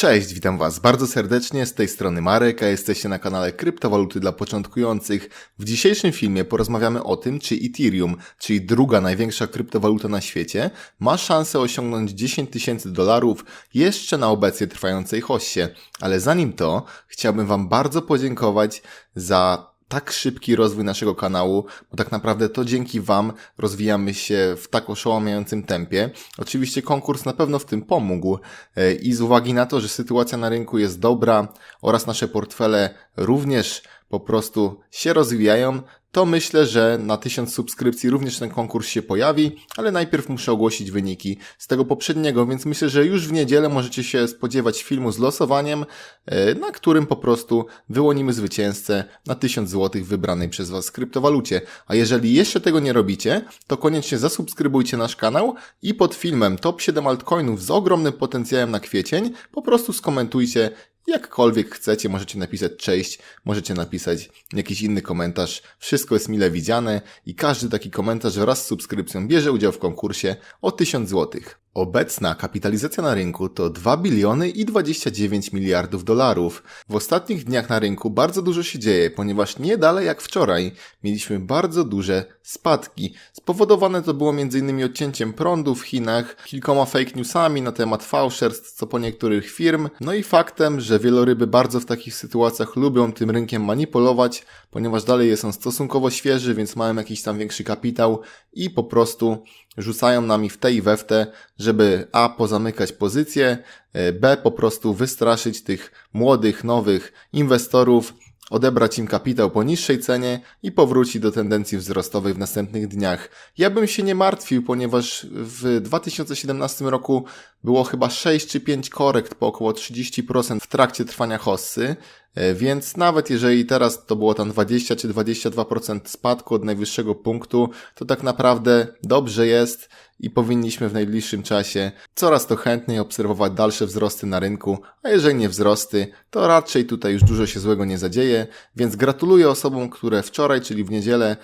Cześć, witam Was bardzo serdecznie, z tej strony Marek, a jesteście na kanale Kryptowaluty dla Początkujących. W dzisiejszym filmie porozmawiamy o tym, czy Ethereum, czyli druga największa kryptowaluta na świecie, ma szansę osiągnąć 10 tysięcy dolarów jeszcze na obecnie trwającej hoście. Ale zanim to, chciałbym Wam bardzo podziękować za tak szybki rozwój naszego kanału, bo tak naprawdę to dzięki Wam rozwijamy się w tak oszałamiającym tempie. Oczywiście konkurs na pewno w tym pomógł e, i z uwagi na to, że sytuacja na rynku jest dobra oraz nasze portfele również po prostu się rozwijają, to myślę, że na 1000 subskrypcji również ten konkurs się pojawi, ale najpierw muszę ogłosić wyniki z tego poprzedniego, więc myślę, że już w niedzielę możecie się spodziewać filmu z losowaniem, e, na którym po prostu wyłonimy zwycięzcę na 1000 zł wybranej przez Was kryptowalucie. A jeżeli jeszcze tego nie robicie, to koniecznie zasubskrybujcie nasz kanał i pod filmem Top 7 altcoinów z ogromnym potencjałem na kwiecień po prostu skomentujcie Jakkolwiek chcecie, możecie napisać cześć, możecie napisać jakiś inny komentarz. Wszystko jest mile widziane i każdy taki komentarz wraz z subskrypcją bierze udział w konkursie o 1000 złotych. Obecna kapitalizacja na rynku to 2 biliony i 29 miliardów dolarów. W ostatnich dniach na rynku bardzo dużo się dzieje, ponieważ nie dalej jak wczoraj mieliśmy bardzo duże spadki. Spowodowane to było m.in. odcięciem prądu w Chinach, kilkoma fake newsami na temat fałszerstw co po niektórych firm, no i faktem, że wieloryby bardzo w takich sytuacjach lubią tym rynkiem manipulować, ponieważ dalej jest on stosunkowo świeży, więc mają jakiś tam większy kapitał i po prostu rzucają nami w te i we w te, żeby A pozamykać pozycje, e, B po prostu wystraszyć tych młodych, nowych inwestorów, odebrać im kapitał po niższej cenie i powrócić do tendencji wzrostowej w następnych dniach. Ja bym się nie martwił, ponieważ w 2017 roku było chyba 6 czy 5 korekt po około 30% w trakcie trwania hossy, więc nawet jeżeli teraz to było tam 20 czy 22% spadku od najwyższego punktu, to tak naprawdę dobrze jest i powinniśmy w najbliższym czasie coraz to chętniej obserwować dalsze wzrosty na rynku, a jeżeli nie wzrosty, to raczej tutaj już dużo się złego nie zadzieje, więc gratuluję osobom, które wczoraj, czyli w niedzielę, e,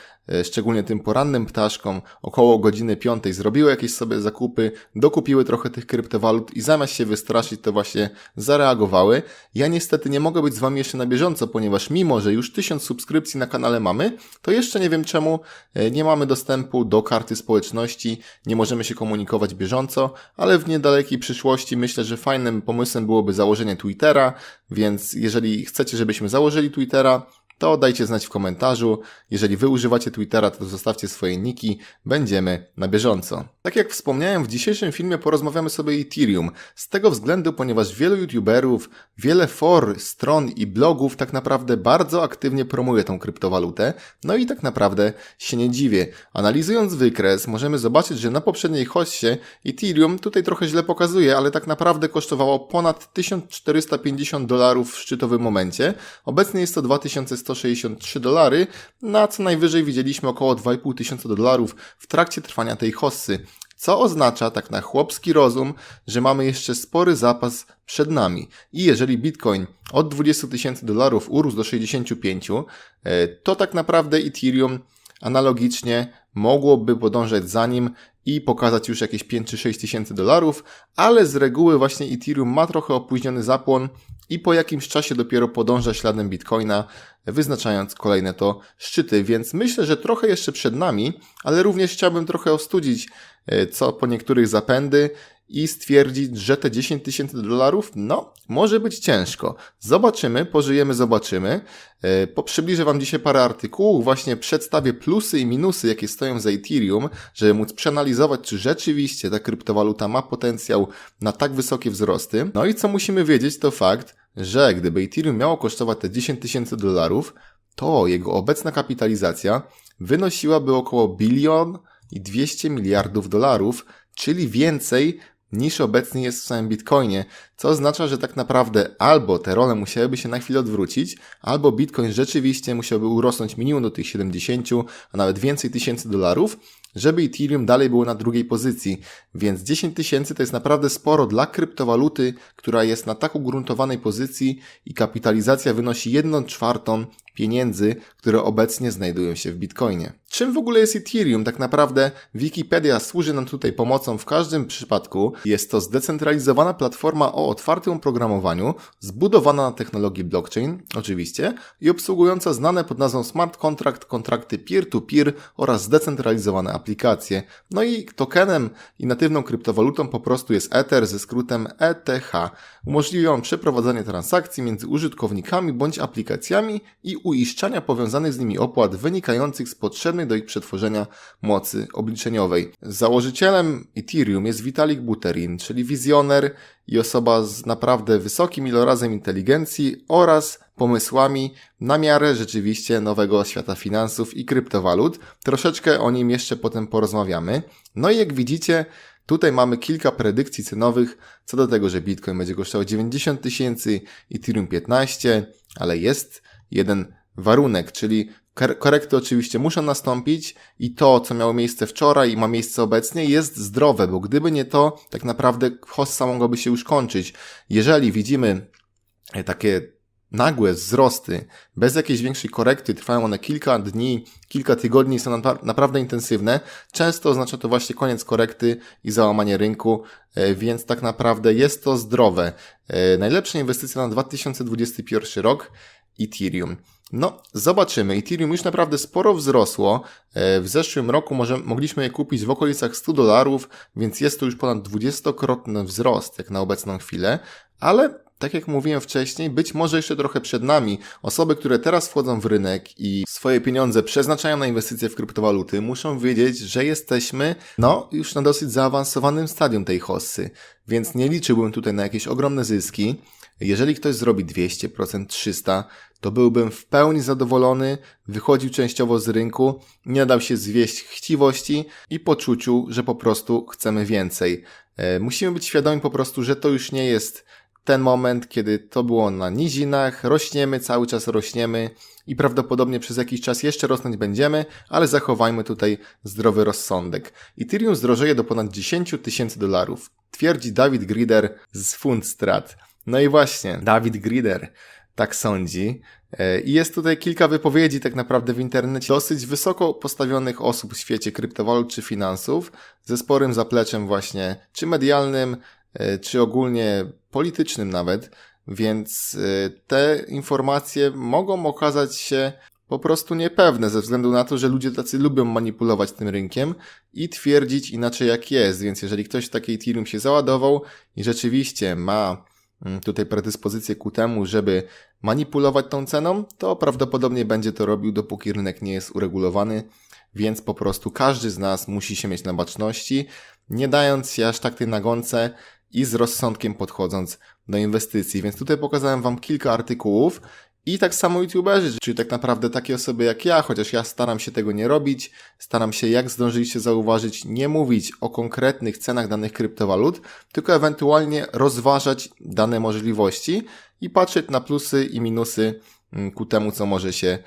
szczególnie tym porannym ptaszkom, około godziny 5 zrobiły jakieś sobie zakupy, dokupiły trochę tych kryptowalut i zamiast się wystraszyć, to właśnie zareagowały. Ja niestety nie mogę być z Wami jeszcze na bieżąco, ponieważ mimo, że już 1000 subskrypcji na kanale mamy, to jeszcze nie wiem czemu e, nie mamy dostępu do karty społeczności, nie możemy się komunikować bieżąco, ale w niedalekiej przyszłości myślę, że fajnym pomysłem byłoby założenie Twittera, więc jeżeli chcecie, żebyśmy założyli Twittera, to dajcie znać w komentarzu. Jeżeli wy używacie Twittera, to zostawcie swoje niki, będziemy na bieżąco. Tak jak wspomniałem, w dzisiejszym filmie porozmawiamy sobie o Ethereum. Z tego względu, ponieważ wielu youtuberów, wiele for, stron i blogów tak naprawdę bardzo aktywnie promuje tą kryptowalutę, no i tak naprawdę się nie dziwię. Analizując wykres, możemy zobaczyć, że na poprzedniej hoście Ethereum tutaj trochę źle pokazuje, ale tak naprawdę kosztowało ponad 1450 dolarów w szczytowym momencie. Obecnie jest to 2100 163 dolary, na co najwyżej widzieliśmy około 2,5 tysiąca dolarów w trakcie trwania tej hossy. Co oznacza tak na chłopski rozum, że mamy jeszcze spory zapas przed nami. I jeżeli Bitcoin od 20 tysięcy dolarów urósł do 65, e, to tak naprawdę Ethereum analogicznie mogłoby podążać za nim i pokazać już jakieś 5 czy 6 tysięcy dolarów, ale z reguły właśnie Ethereum ma trochę opóźniony zapłon i po jakimś czasie dopiero podąża śladem Bitcoina, wyznaczając kolejne to szczyty, więc myślę, że trochę jeszcze przed nami, ale również chciałbym trochę ostudzić e, co po niektórych zapędy i stwierdzić, że te 10 tysięcy dolarów, no, może być ciężko. Zobaczymy, pożyjemy, zobaczymy. E, po przybliżę Wam dzisiaj parę artykułów, właśnie przedstawię plusy i minusy, jakie stoją za Ethereum, żeby móc przeanalizować, czy rzeczywiście ta kryptowaluta ma potencjał na tak wysokie wzrosty. No i co musimy wiedzieć, to fakt, że gdyby Ethereum miało kosztować te 10 tysięcy dolarów, to jego obecna kapitalizacja wynosiłaby około bilion i 200 miliardów dolarów, czyli więcej niż obecnie jest w samym Bitcoinie, co oznacza, że tak naprawdę albo te role musiałyby się na chwilę odwrócić, albo Bitcoin rzeczywiście musiałby urosnąć minimum do tych 70, a nawet więcej tysięcy dolarów, żeby Ethereum dalej było na drugiej pozycji. Więc 10 tysięcy to jest naprawdę sporo dla kryptowaluty, która jest na tak ugruntowanej pozycji i kapitalizacja wynosi 1 czwartą pieniędzy, które obecnie znajdują się w Bitcoinie. Czym w ogóle jest Ethereum? Tak naprawdę Wikipedia służy nam tutaj pomocą w każdym przypadku. Jest to zdecentralizowana platforma o otwartym oprogramowaniu, zbudowana na technologii blockchain, oczywiście, i obsługująca znane pod nazwą smart contract, kontrakty peer-to-peer oraz zdecentralizowane aplikacje. No i tokenem i natywną kryptowalutą po prostu jest Ether ze skrótem ETH. Umożliwia on przeprowadzanie transakcji między użytkownikami bądź aplikacjami i uiszczania powiązanych z nimi opłat wynikających z potrzebnej do ich przetworzenia mocy obliczeniowej. Założycielem Ethereum jest Vitalik Buterin, czyli wizjoner i osoba z naprawdę wysokim ilorazem inteligencji oraz pomysłami na miarę rzeczywiście nowego świata finansów i kryptowalut. Troszeczkę o nim jeszcze potem porozmawiamy. No i jak widzicie, Tutaj mamy kilka predykcji cenowych co do tego, że Bitcoin będzie kosztował 90 tysięcy, Ethereum 15, ale jest jeden warunek, czyli korekty oczywiście muszą nastąpić i to, co miało miejsce wczoraj i ma miejsce obecnie, jest zdrowe, bo gdyby nie to, tak naprawdę hossa mogłaby się już kończyć. Jeżeli widzimy e, takie nagłe wzrosty, bez jakiejś większej korekty, trwają one kilka dni, kilka tygodni, są naprawdę intensywne, często oznacza to właśnie koniec korekty i załamanie rynku, e, więc tak naprawdę jest to zdrowe. E, najlepsza inwestycja na 2021 rok Ethereum. No, zobaczymy. Ethereum już naprawdę sporo wzrosło. E, w zeszłym roku może, mogliśmy je kupić w okolicach 100 dolarów, więc jest to już ponad 20-krotny wzrost, jak na obecną chwilę, ale tak jak mówiłem wcześniej, być może jeszcze trochę przed nami. Osoby, które teraz wchodzą w rynek i swoje pieniądze przeznaczają na inwestycje w kryptowaluty, muszą wiedzieć, że jesteśmy, no, już na dosyć zaawansowanym stadium tej hossy. Więc nie liczyłbym tutaj na jakieś ogromne zyski. Jeżeli ktoś zrobi 200%, 300%, to byłbym w pełni zadowolony, wychodził częściowo z rynku, nie dał się zwieść chciwości i poczuciu, że po prostu chcemy więcej. E, musimy być świadomi po prostu, że to już nie jest ten moment, kiedy to było na nizinach, rośniemy, cały czas rośniemy i prawdopodobnie przez jakiś czas jeszcze rosnąć będziemy, ale zachowajmy tutaj zdrowy rozsądek. Ethereum zdrożeje do ponad 10 tysięcy dolarów, twierdzi David Grider z Fundstrat. No i właśnie, David Grider tak sądzi. E, I jest tutaj kilka wypowiedzi tak naprawdę w internecie dosyć wysoko postawionych osób w świecie kryptowalut czy finansów, ze sporym zapleczem właśnie czy medialnym, e, czy ogólnie politycznym nawet, więc e, te informacje mogą okazać się po prostu niepewne ze względu na to, że ludzie tacy lubią manipulować tym rynkiem i twierdzić inaczej jak jest, więc jeżeli ktoś w takiej Ethereum się załadował i rzeczywiście ma tutaj predyspozycję ku temu, żeby manipulować tą ceną, to prawdopodobnie będzie to robił, dopóki rynek nie jest uregulowany, więc po prostu każdy z nas musi się mieć na baczności, nie dając się aż tak tej nagonce i z rozsądkiem podchodząc do inwestycji. Więc tutaj pokazałem Wam kilka artykułów i tak samo youtuberzy, czyli tak naprawdę takie osoby jak ja, chociaż ja staram się tego nie robić, staram się, jak zdążyliście zauważyć, nie mówić o konkretnych cenach danych kryptowalut, tylko ewentualnie rozważać dane możliwości i patrzeć na plusy i minusy mm, ku temu, co może się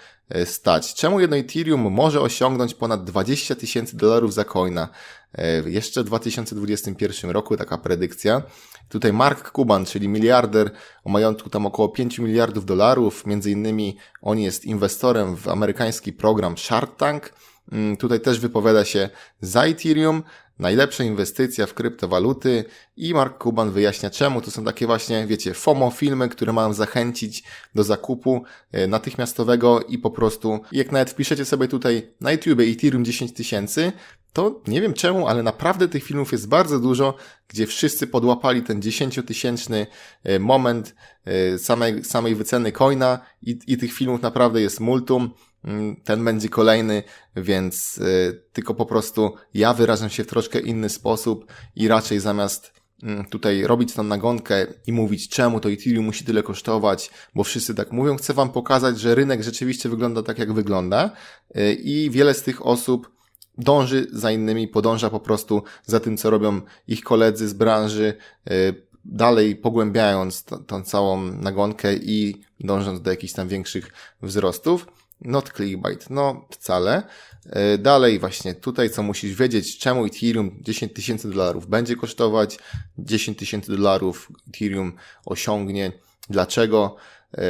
stać. Czemu jedno Ethereum może osiągnąć ponad 20 tysięcy dolarów za coina? E, jeszcze w 2021 roku taka predykcja. Tutaj Mark Cuban, czyli miliarder o majątku tam około 5 miliardów dolarów, między innymi on jest inwestorem w amerykański program Shark Tank. Mm, tutaj też wypowiada się za Ethereum, najlepsza inwestycja w kryptowaluty i Mark Cuban wyjaśnia czemu. To są takie właśnie, wiecie, FOMO filmy, które mają zachęcić do zakupu e, natychmiastowego i po prostu, jak nawet wpiszecie sobie tutaj na YouTube Ethereum 10 tysięcy, to nie wiem czemu, ale naprawdę tych filmów jest bardzo dużo, gdzie wszyscy podłapali ten 10-tysięczny e, moment e, samej, samej wyceny coina i, i tych filmów naprawdę jest multum. Mm, ten będzie kolejny, więc y, tylko po prostu ja wyrażam się w troszkę inny sposób i raczej zamiast y, tutaj robić tą nagonkę i mówić czemu to Ethereum musi tyle kosztować, bo wszyscy tak mówią, chcę wam pokazać, że rynek rzeczywiście wygląda tak jak wygląda y, i wiele z tych osób dąży za innymi, podąża po prostu za tym, co robią ich koledzy z branży, dalej pogłębiając tą całą nagonkę i dążąc do jakichś tam większych wzrostów. Not clickbait, no wcale. E, Dalej właśnie tutaj co musisz wiedzieć, czemu Ethereum 10 tysięcy dolarów będzie kosztować, 10 tysięcy dolarów Ethereum osiągnie, dlaczego. E,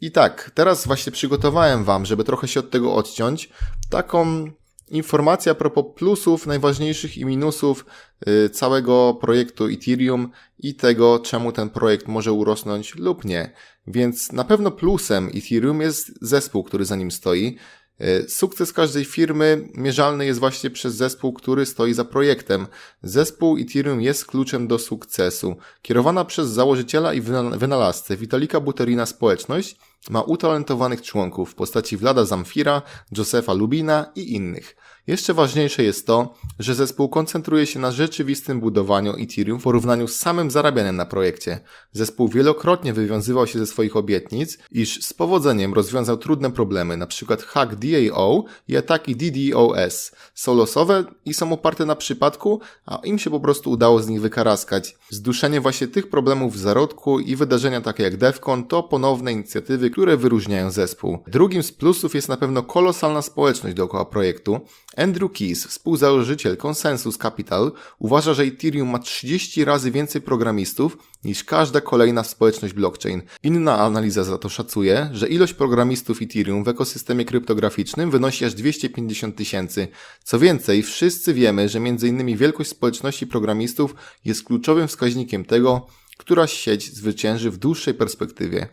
I tak, teraz właśnie przygotowałem Wam, żeby trochę się od tego odciąć, taką informację a propos plusów, najważniejszych i minusów y, całego projektu Ethereum i tego, czemu ten projekt może urosnąć lub nie. Więc na pewno plusem Ethereum jest zespół, który za nim stoi. Y, Sukces każdej firmy mierzalny jest właśnie przez zespół, który stoi za projektem. Zespół Ethereum jest kluczem do sukcesu. Kierowana przez założyciela i wyna- wynalazcę Witalika Buterina społeczność ma utalentowanych członków w postaci Vlada Zamfira, Josefa Lubina i innych. Jeszcze ważniejsze jest to, że zespół koncentruje się na rzeczywistym budowaniu Ethereum w porównaniu z samym zarabianiem na projekcie. Zespół wielokrotnie wywiązywał się ze swoich obietnic, iż z powodzeniem rozwiązał trudne problemy, np. hack DAO i ataki DDoS. Są losowe i są oparte na przypadku, a im się po prostu udało z nich wykaraskać. Zduszenie właśnie tych problemów w zarodku i wydarzenia takie jak DEFCON to ponowne inicjatywy, które wyróżniają zespół. Drugim z plusów jest na pewno kolosalna społeczność dookoła projektu. Andrew Keys, współzałożyciel Consensus Capital, uważa, że Ethereum ma 30 razy więcej programistów niż każda kolejna społeczność blockchain. Inna analiza za to szacuje, że ilość programistów Ethereum w ekosystemie kryptograficznym wynosi aż 250 tysięcy. Co więcej, wszyscy wiemy, że m.in. wielkość społeczności programistów jest kluczowym wskaźnikiem tego, która sieć zwycięży w dłuższej perspektywie.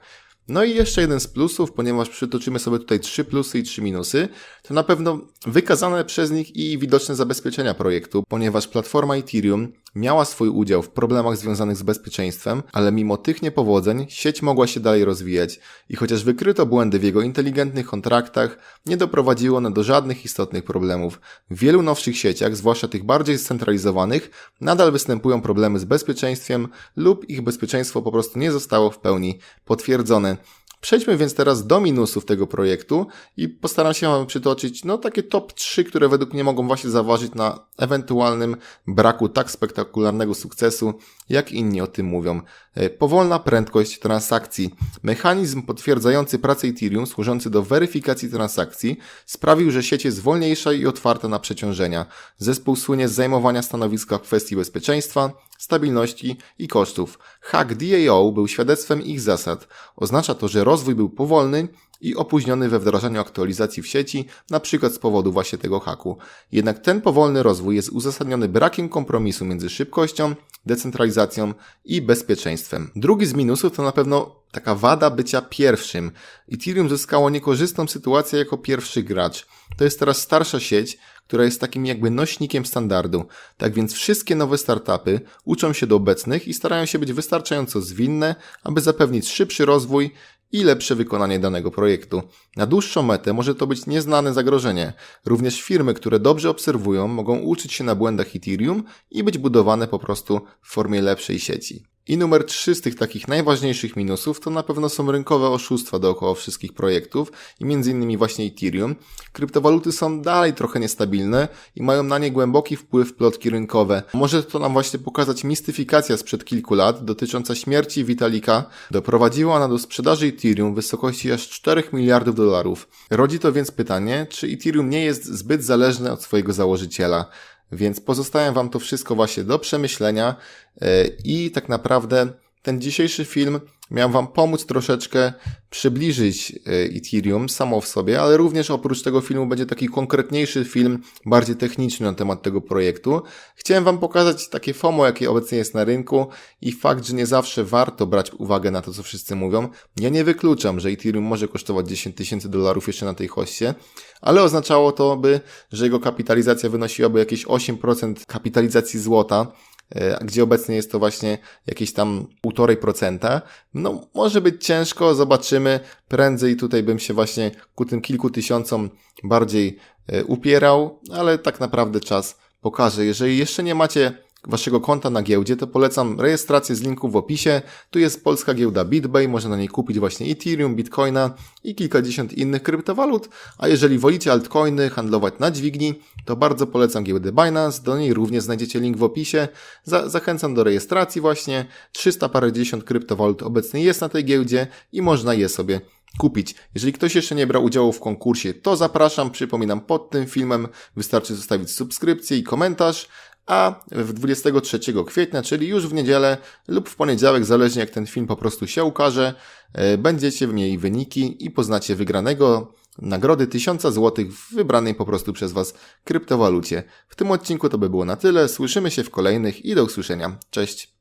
No i jeszcze jeden z plusów, ponieważ przytoczymy sobie tutaj trzy plusy i trzy minusy, to na pewno wykazane przez nich i widoczne zabezpieczenia projektu, ponieważ platforma Ethereum miała swój udział w problemach związanych z bezpieczeństwem, ale mimo tych niepowodzeń sieć mogła się dalej rozwijać i chociaż wykryto błędy w jego inteligentnych kontraktach, nie doprowadziło one do żadnych istotnych problemów. W wielu nowszych sieciach, zwłaszcza tych bardziej scentralizowanych, nadal występują problemy z bezpieczeństwem lub ich bezpieczeństwo po prostu nie zostało w pełni potwierdzone. Przejdźmy więc teraz do minusów tego projektu i postaram się Wam przytoczyć no, takie top 3, które według mnie mogą właśnie zaważyć na ewentualnym braku tak spektakularnego sukcesu, jak inni o tym mówią. E, Powolna prędkość transakcji. Mechanizm potwierdzający pracę Ethereum służący do weryfikacji transakcji sprawił, że sieć jest wolniejsza i otwarta na przeciążenia. Zespół słynie z zajmowania stanowiska w kwestii bezpieczeństwa, stabilności i kosztów. Hack DAO był świadectwem ich zasad. Oznacza to, że rozwój był powolny i opóźniony we wdrażaniu aktualizacji w sieci, na przykład z powodu właśnie tego haku. Jednak ten powolny rozwój jest uzasadniony brakiem kompromisu między szybkością, decentralizacją i bezpieczeństwem. Drugi z minusów to na pewno taka wada bycia pierwszym. Ethereum zyskało niekorzystną sytuację jako pierwszy gracz. To jest teraz starsza sieć, która jest takim jakby nośnikiem standardu. Tak więc wszystkie nowe startupy uczą się do obecnych i starają się być wystarczająco zwinne, aby zapewnić szybszy rozwój i lepsze wykonanie danego projektu. Na dłuższą metę może to być nieznane zagrożenie. Również firmy, które dobrze obserwują, mogą uczyć się na błędach Ethereum i być budowane po prostu w formie lepszej sieci. I numer trzy z tych takich najważniejszych minusów to na pewno są rynkowe oszustwa dookoła wszystkich projektów i między innymi właśnie Ethereum. Kryptowaluty są dalej trochę niestabilne i mają na nie głęboki wpływ plotki rynkowe. Może to nam właśnie pokazać mistyfikacja sprzed kilku lat dotycząca śmierci Witalika. Doprowadziła ona do sprzedaży Ethereum w wysokości aż 4 miliardów dolarów. Rodzi to więc pytanie, czy Ethereum nie jest zbyt zależne od swojego założyciela. Więc pozostawiam Wam to wszystko właśnie do przemyślenia yy, i tak naprawdę ten dzisiejszy film miał Wam pomóc troszeczkę przybliżyć yy, Ethereum samo w sobie, ale również oprócz tego filmu będzie taki konkretniejszy film, bardziej techniczny na temat tego projektu. Chciałem Wam pokazać takie FOMO, jakie obecnie jest na rynku i fakt, że nie zawsze warto brać uwagę na to, co wszyscy mówią. Ja nie wykluczam, że Ethereum może kosztować 10 tysięcy dolarów jeszcze na tej hoście, ale oznaczało to by, że jego kapitalizacja wynosiłaby jakieś 8% kapitalizacji złota, e, gdzie obecnie jest to właśnie jakieś tam 1,5%. No, może być ciężko, zobaczymy. Prędzej tutaj bym się właśnie ku tym kilku tysiącom bardziej e, upierał, ale tak naprawdę czas pokaże. Jeżeli jeszcze nie macie waszego konta na giełdzie, to polecam rejestrację z linku w opisie. Tu jest polska giełda BitBay, można na niej kupić właśnie Ethereum, Bitcoina i kilkadziesiąt innych kryptowalut, a jeżeli wolicie altcoiny handlować na dźwigni, to bardzo polecam giełdę Binance, do niej również znajdziecie link w opisie. Za zachęcam do rejestracji właśnie, 300 parędziesiąt kryptowalut obecnie jest na tej giełdzie i można je sobie kupić. Jeżeli ktoś jeszcze nie brał udziału w konkursie, to zapraszam. Przypominam, pod tym filmem wystarczy zostawić subskrypcję i komentarz. A w 23 kwietnia, czyli już w niedzielę lub w poniedziałek, zależnie jak ten film po prostu się ukaże, e, będziecie mieli wyniki i poznacie wygranego nagrody 1000 zł w wybranej po prostu przez Was kryptowalucie. W tym odcinku to by było na tyle. Słyszymy się w kolejnych i do usłyszenia. Cześć!